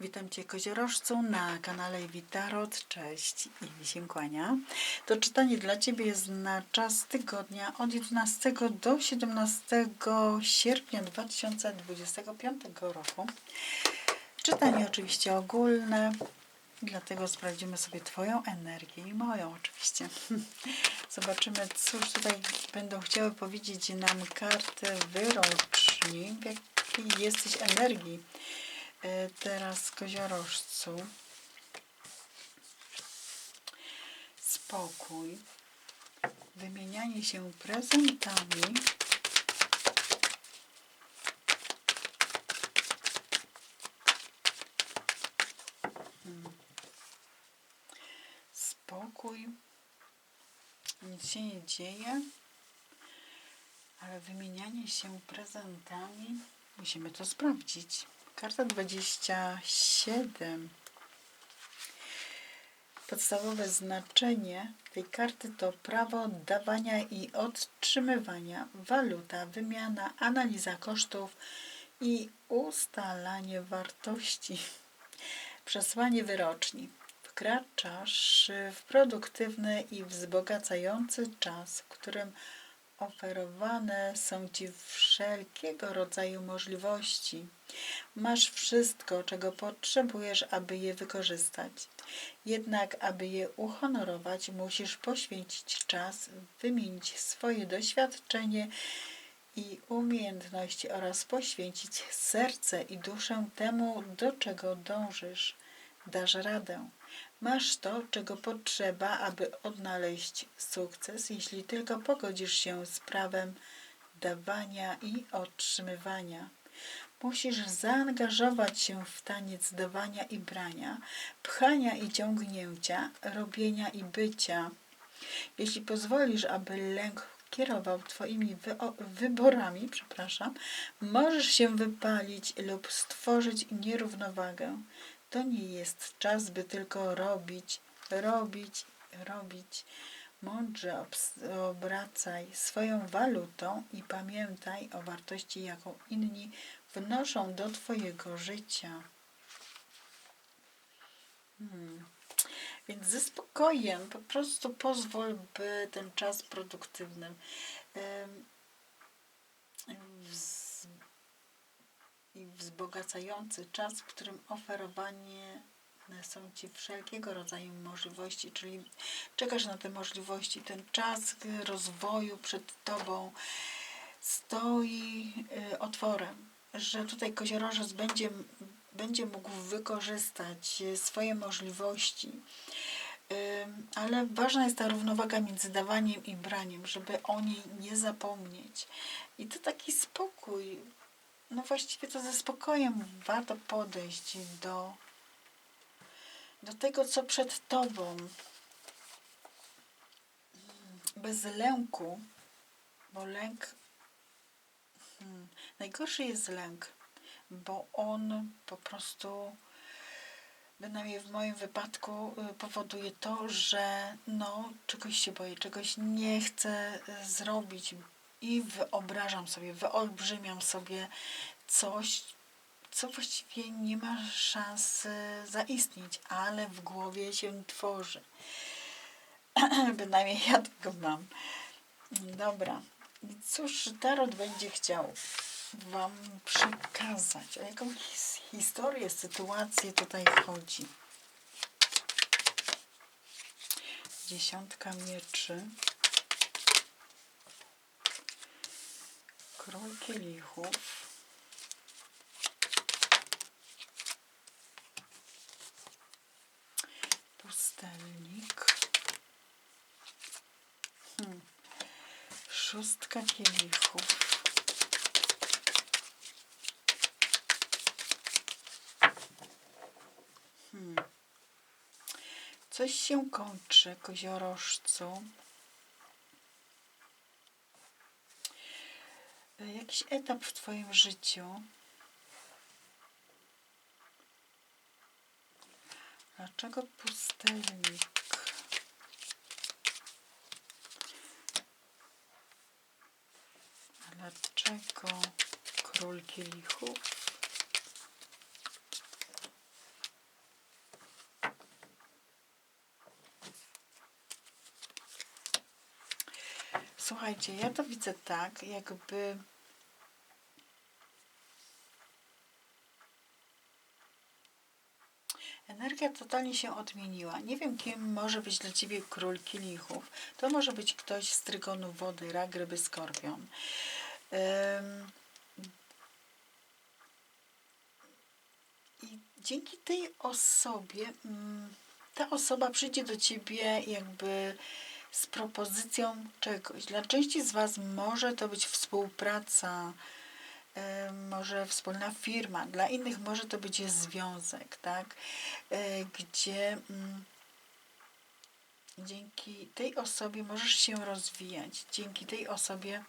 Witam Cię koziorożcu na kanale Witarot. Cześć i się kłania. To czytanie dla Ciebie jest na czas tygodnia od 11 do 17 sierpnia 2025 roku. Czytanie oczywiście ogólne, dlatego sprawdzimy sobie Twoją energię i moją oczywiście. Zobaczymy, cóż tutaj będą chciały powiedzieć nam karty wyroczni, w jakiej jesteś energii teraz koziorożcu. Spokój. Wymienianie się prezentami. Spokój. Nic się nie dzieje. Ale wymienianie się prezentami. Musimy to sprawdzić. Karta 27. Podstawowe znaczenie tej karty to prawo dawania i otrzymywania, waluta, wymiana, analiza kosztów i ustalanie wartości. Przesłanie wyroczni. Wkraczasz w produktywny i wzbogacający czas, w którym oferowane są Ci wszelkiego rodzaju możliwości. Masz wszystko, czego potrzebujesz, aby je wykorzystać. Jednak, aby je uhonorować, musisz poświęcić czas, wymienić swoje doświadczenie i umiejętności oraz poświęcić serce i duszę temu, do czego dążysz. Dasz radę. Masz to, czego potrzeba, aby odnaleźć sukces, jeśli tylko pogodzisz się z prawem dawania i otrzymywania. Musisz zaangażować się w taniec dawania i brania, pchania i ciągnięcia, robienia i bycia. Jeśli pozwolisz, aby lęk kierował Twoimi wyborami, przepraszam, możesz się wypalić lub stworzyć nierównowagę. To nie jest czas, by tylko robić, robić, robić. Mądrze obracaj swoją walutą i pamiętaj o wartości, jaką inni wnoszą do Twojego życia. Hmm. Więc ze spokojem po prostu pozwól, by ten czas produktywny i wzbogacający czas, w którym oferowanie są Ci wszelkiego rodzaju możliwości, czyli czekasz na te możliwości, ten czas rozwoju przed Tobą stoi y, otworem, że tutaj koziorożec będzie, będzie mógł wykorzystać swoje możliwości, ale ważna jest ta równowaga między dawaniem i braniem, żeby o niej nie zapomnieć. I to taki spokój, no właściwie to ze spokojem warto podejść do, do tego, co przed Tobą. Bez lęku, bo lęk, hmm, najgorszy jest lęk, bo on po prostu, bynajmniej w moim wypadku, y, powoduje to, że no, czegoś się boję, czegoś nie chcę y, zrobić, i wyobrażam sobie, wyolbrzymiam sobie coś, co właściwie nie ma szans zaistnieć, ale w głowie się tworzy. Bynajmniej ja tego mam. Dobra. Cóż Tarot będzie chciał Wam przekazać? O jaką historię, sytuację tutaj chodzi? Dziesiątka mieczy. Król kielichów. Pustelnik. Hmm. Szóstka kielichów. Hmm. Coś się kończy, koziorożcu. jakiś etap w Twoim życiu, dlaczego pustelnik? Dlaczego król kielichów? Słuchajcie, ja to widzę tak, jakby Energia totalnie się odmieniła. Nie wiem, kim może być dla ciebie król kielichów. To może być ktoś z trygonu wody, rak, ryby, skorpion. Ym, I dzięki tej osobie, mm, ta osoba przyjdzie do ciebie jakby z propozycją czegoś. Dla części z Was może to być współpraca, może wspólna firma, dla innych może to być związek, tak? Y, gdzie mm, dzięki tej osobie możesz się rozwijać, dzięki tej osobie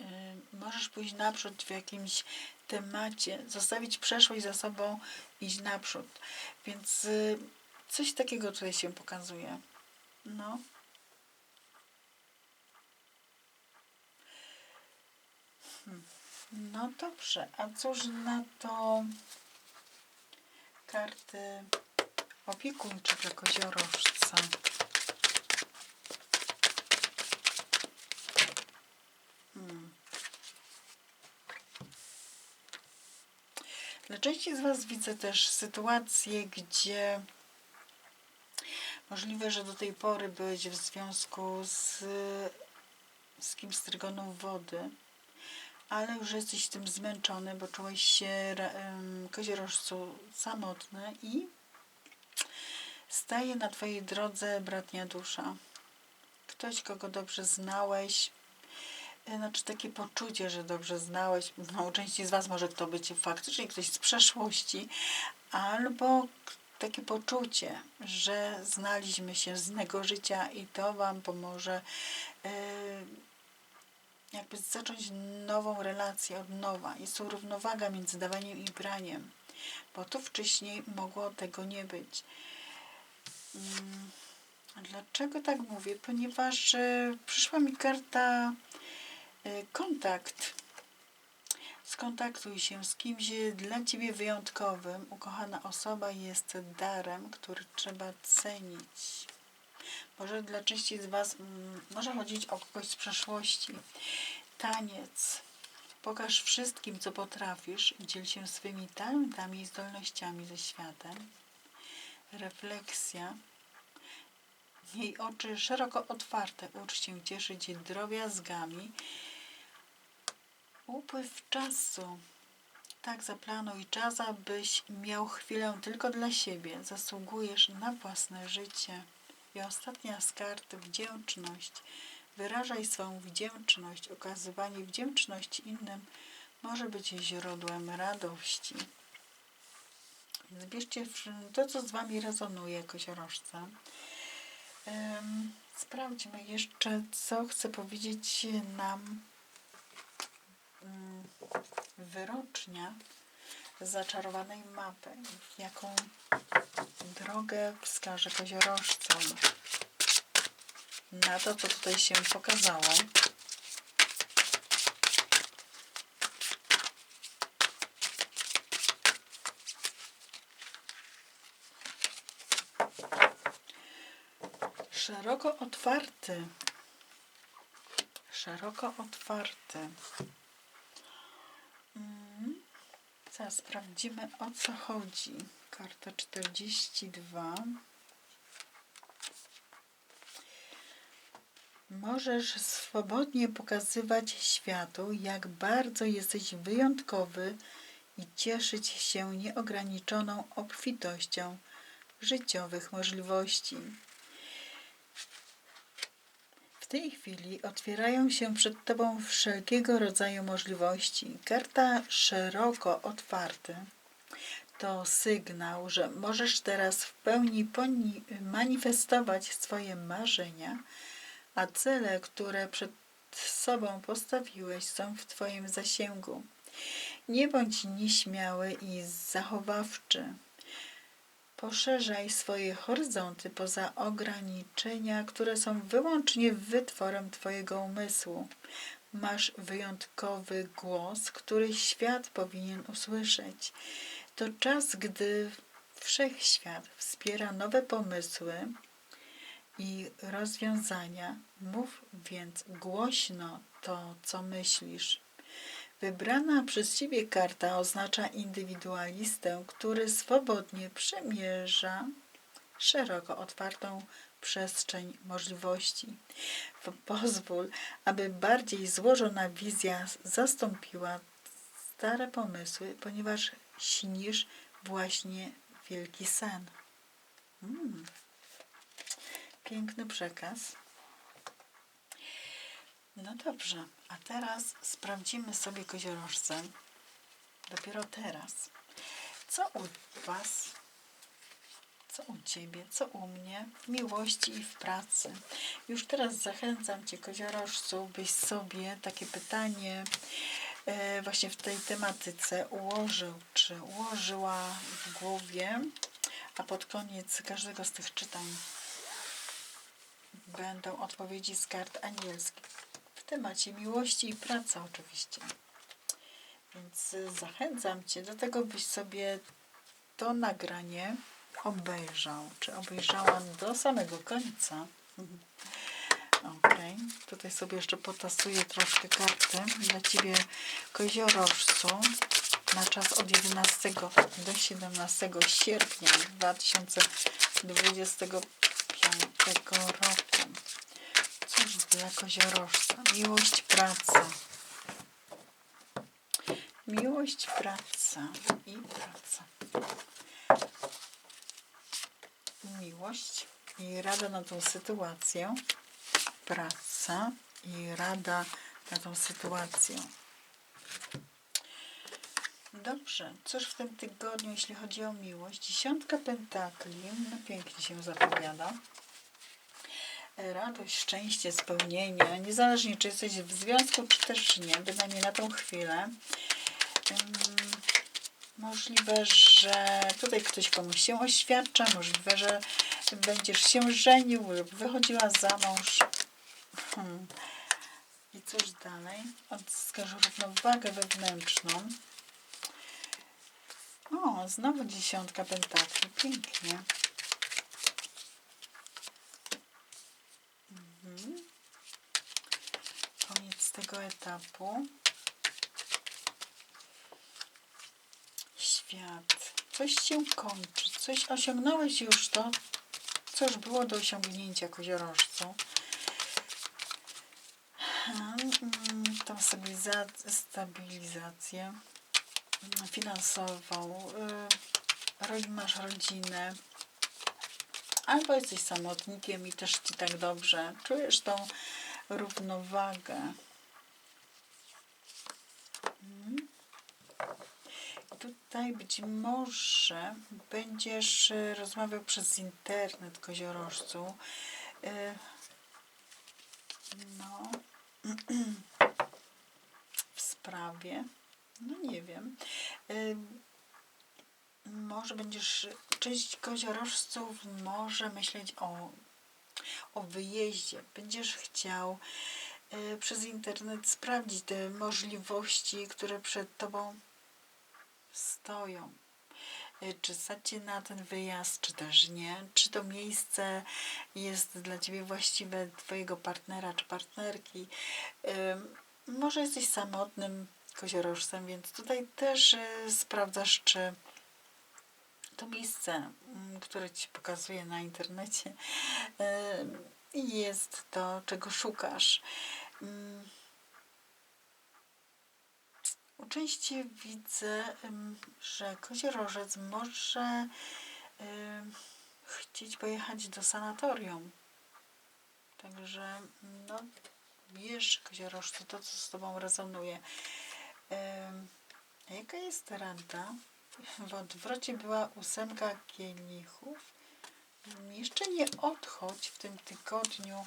y, możesz pójść naprzód w jakimś temacie, zostawić przeszłość za sobą, iść naprzód. Więc y, coś takiego tutaj się pokazuje. No. Hmm. No dobrze, a cóż na to karty opiekuńcze dla koziorożca? Hmm. Dla części z Was widzę też sytuację, gdzie możliwe, że do tej pory byłeś w związku z, z kimś z trygonu wody, ale już jesteś tym zmęczony, bo czułeś się koziorożcu samotny i staje na Twojej drodze bratnia dusza. Ktoś, kogo dobrze znałeś, e, znaczy takie poczucie, że dobrze znałeś, no u części z Was może to być faktycznie ktoś z przeszłości, albo takie poczucie, że znaliśmy się z innego życia i to Wam pomoże yy, jakby zacząć nową relację od nowa. Jest równowaga między dawaniem i braniem, bo tu wcześniej mogło tego nie być. A dlaczego tak mówię? Ponieważ przyszła mi karta y, kontakt. Skontaktuj się z kimś dla Ciebie wyjątkowym. Ukochana osoba jest darem, który trzeba cenić. Może dla części z Was mm, może chodzić o kogoś z przeszłości. Taniec. Pokaż wszystkim, co potrafisz dziel się swymi talentami i zdolnościami ze światem. Refleksja. Jej oczy szeroko otwarte, ucz się cieszyć drobiazgami. Upływ czasu. Tak zaplanuj czas, abyś miał chwilę tylko dla siebie. Zasługujesz na własne życie. I ostatnia z kart wdzięczność. Wyrażaj swoją wdzięczność. Okazywanie wdzięczności innym może być źródłem radości. Zbierzcie to, co z Wami rezonuje, koziorożce. Sprawdźmy jeszcze, co chce powiedzieć nam mm, wyrocznia zaczarowanej mapy. Jaką drogę wskaże koziorożcom na to, co tutaj się pokazało. Szeroko otwarty. Szeroko otwarty. Zaraz sprawdzimy o co chodzi. Karta 42. Możesz swobodnie pokazywać światu, jak bardzo jesteś wyjątkowy i cieszyć się nieograniczoną obfitością życiowych możliwości tej chwili otwierają się przed Tobą wszelkiego rodzaju możliwości. Karta szeroko otwarty to sygnał, że możesz teraz w pełni manifestować swoje marzenia, a cele, które przed sobą postawiłeś, są w Twoim zasięgu. Nie bądź nieśmiały i zachowawczy. Poszerzaj swoje horyzonty poza ograniczenia, które są wyłącznie wytworem Twojego umysłu. Masz wyjątkowy głos, który świat powinien usłyszeć. To czas, gdy wszechświat wspiera nowe pomysły i rozwiązania. Mów więc głośno to, co myślisz. Wybrana przez Ciebie karta oznacza indywidualistę, który swobodnie przemierza szeroko otwartą przestrzeń możliwości. Po- Pozwól, aby bardziej złożona wizja zastąpiła stare pomysły, ponieważ śnisz właśnie wielki sen. Mm. Piękny przekaz. No dobrze, a teraz sprawdzimy sobie koziorożce. Dopiero teraz. Co u Was? Co u Ciebie? Co u mnie? W miłości i w pracy. Już teraz zachęcam Cię, koziorożcu, byś sobie takie pytanie e, właśnie w tej tematyce ułożył, czy ułożyła w głowie, a pod koniec każdego z tych czytań będą odpowiedzi z kart anielskich temacie miłości i pracy oczywiście. Więc y, zachęcam Cię do tego, byś sobie to nagranie obejrzał, czy obejrzałam do samego końca. Ok, tutaj sobie jeszcze potasuję troszkę karty dla Ciebie koziorożcu na czas od 11 do 17 sierpnia 2025 roku. Dla koziorożca? Miłość, praca. Miłość, praca i praca. Miłość i rada na tą sytuację. Praca i rada na tą sytuację. Dobrze, cóż w tym tygodniu, jeśli chodzi o miłość? Dziesiątka pentakli, no pięknie się zapowiada. Radość, szczęście, spełnienie, niezależnie czy jesteś w związku, czy też nie, bynajmniej na tą chwilę. Możliwe, że tutaj ktoś komuś się oświadcza, możliwe, że będziesz się żenił lub wychodziła za mąż. Hmm. I cóż dalej? Odzyskasz równowagę wewnętrzną. O, znowu dziesiątka pentakli. Pięknie. Mhm. Koniec etapu. Świat. Coś się kończy. Coś osiągnąłeś już to, co już było do osiągnięcia koziorożcu. Mm, Tą stabiliza- stabilizację finansową. y, Masz rodzinę. Albo jesteś samotnikiem i też ci tak dobrze. Czujesz tą równowagę. Mm. Tutaj być może będziesz y, rozmawiał przez internet koziorożcu. Y, No, w sprawie, no nie wiem. Y, Może będziesz, część koziorożców może myśleć o, o wyjeździe. Będziesz chciał przez internet sprawdzić te możliwości, które przed tobą stoją. Y, Czy stać na ten wyjazd, czy też nie? Czy to miejsce jest dla ciebie właściwe, twojego partnera czy partnerki? Ym, Może jesteś samotnym koziorożcem, więc tutaj też y, sprawdzasz, czy to miejsce, mm, które ci pokazuje na internecie, y, jest to, czego szukasz. U części widzę, że koziorożec może chcieć pojechać do sanatorium. Także no, bierz koziorożcu to, co z Tobą rezonuje. Jaka jest rada? W odwrocie była ósemka kielichów. Jeszcze nie odchodź w tym tygodniu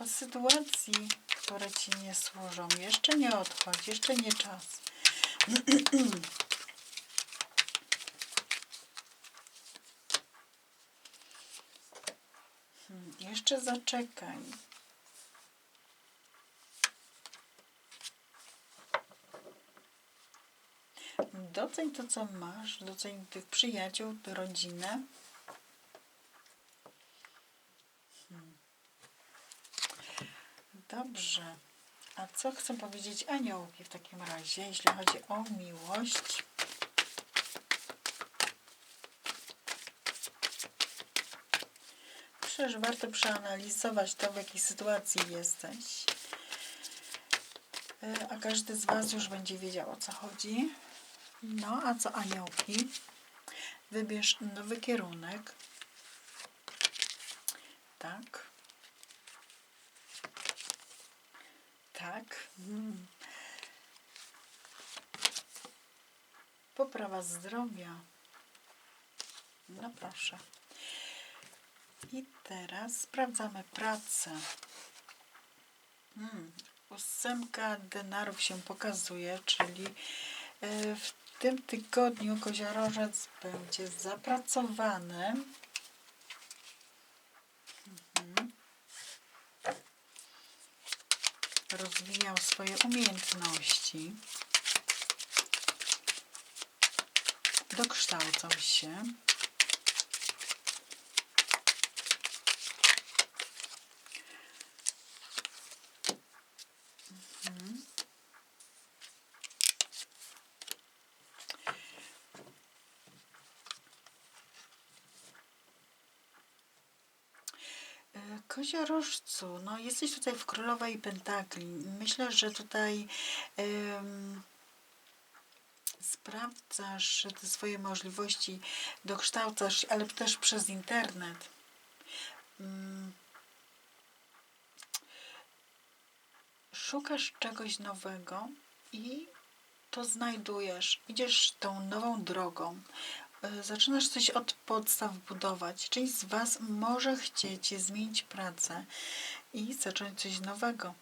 od sytuacji, które Ci nie służą. Jeszcze nie odchodź, jeszcze nie czas. Hmm, Jeszcze zaczekaj. Doceń to, co masz, doceń tych przyjaciół, rodzinę. Dobrze. A co chcą powiedzieć aniołki w takim razie, jeśli chodzi o miłość? Myślę, że warto przeanalizować to, w jakiej sytuacji jesteś. E, A każdy z Was już będzie wiedział, o co chodzi. No, a co aniołki? Wybierz nowy kierunek. Tak. Tak. Mm. Poprawa zdrowia. No proszę. I teraz sprawdzamy pracę. Hmm. Ósemka denarów się pokazuje, czyli e, w tym tygodniu koziorożec będzie zapracowany. Mhm. Rozwijał swoje umiejętności. Dokształcał się. Koziorożcu, no jesteś tutaj w Królowej Pentakli. Myślę, że tutaj em, sprawdzasz te swoje możliwości, dokształcasz, ale też przez internet. Mm. Szukasz czegoś nowego i to znajdujesz. Idziesz tą nową drogą. E, Zaczynasz coś od podstaw budować. Część z Was może chcieć zmienić pracę i zacząć coś nowego.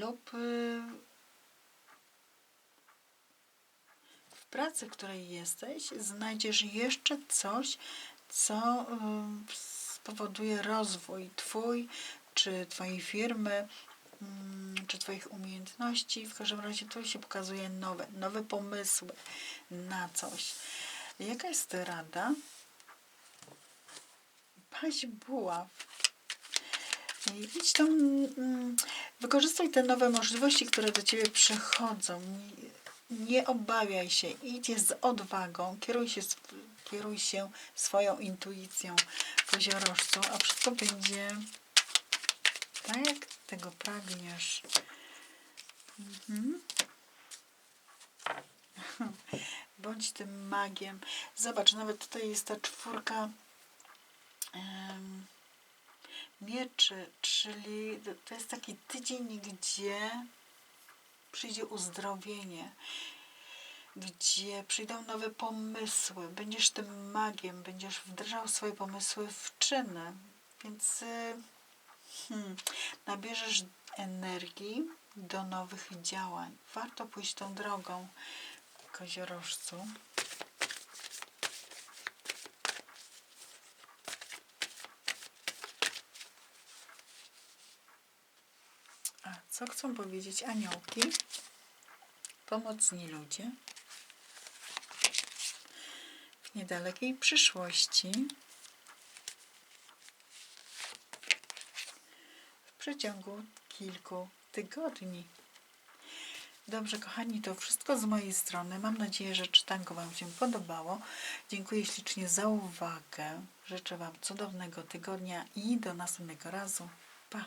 Lub y, w pracy, w której jesteś, znajdziesz jeszcze coś, co y, spowoduje rozwój Twój czy Twojej firmy, czy Twoich umiejętności. W każdym razie tu się pokazuje nowe, nowe pomysły na coś. Jaka jest rada? Paź buław. Idź tam, mm, wykorzystuj te nowe możliwości, które do Ciebie przychodzą. Nie- obawiaj się, idź z odwagą, kieruj się, kieruj się swoją intuicją koziorożcu, a wszystko będzie tak, jak tego pragniesz. Mhm. Bądź tym magiem. Zobacz, nawet tutaj jest ta czwórka em, mieczy, czyli to jest taki tydzień, gdzie przyjdzie uzdrowienie, gdzie przyjdą nowe pomysły. Będziesz tym magiem, będziesz wdrażał swoje pomysły w czyny. Więc y, hmm, nabierzesz energii do nowych działań. Warto pójść tą drogą koziorożcu. A co chcą powiedzieć aniołki? Pomocni ludzie w niedalekiej przyszłości przeciągu kilku tygodni. Dobrze, kochani, to wszystko z mojej strony. Mam nadzieję, że czytanko Wam się podobało. Dziękuję ślicznie za uwagę. Życzę Wam cudownego tygodnia i do następnego razu. Pa!